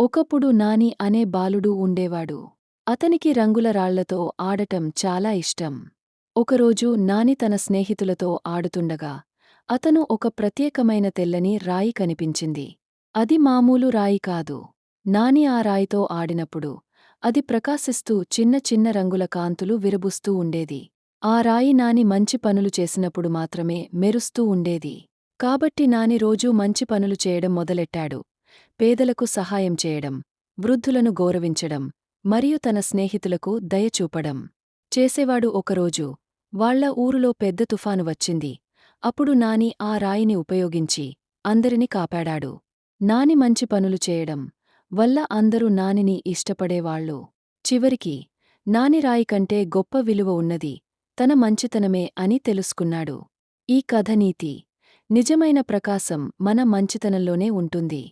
ఒకప్పుడు నాని అనే బాలుడు ఉండేవాడు. అతనికి రంగుల రాళ్ళతో ఆడటం చాలా ఇష్టం. ఒకరోజు నాని తన స్నేహితులతో ఆడుతుండగా అతను ఒక ప్రత్యేకమైన తెల్లని రాయి కనిపించింది. అది మామూలు రాయి కాదు. నాని ఆ రాయితో ఆడినప్పుడు అది ప్రకాశిస్తూ చిన్న చిన్న రంగుల కాంతులు విరబుస్తూ ఉండేది. ఆ రాయి నాని మంచి పనులు చేసినప్పుడు మాత్రమే మెరుస్తూ ఉండేది. కాబట్టి నాని రోజూ మంచి పనులు చేయడం మొదలెట్టాడు. పేదలకు సహాయం చేయడం వృద్ధులను గౌరవించడం మరియు తన స్నేహితులకు దయ చూపడం. చేసేవాడు ఒకరోజు వాళ్ళ ఊరులో పెద్ద తుఫాను వచ్చింది. అప్పుడు నాని ఆ రాయిని ఉపయోగించి అందరిని కాపాడాడు. నాని మంచి పనులు చేయడం వల్ల అందరూ నానిని ఇష్టపడేవాళ్ళు. చివరికి నాని రాయి కంటే గొప్ప విలువ ఉన్నది తన మంచితనమే అని తెలుసుకున్నాడు. ఈ కథనీతి నిజమైన ప్రకాశం మన మంచితనంలోనే ఉంటుంది.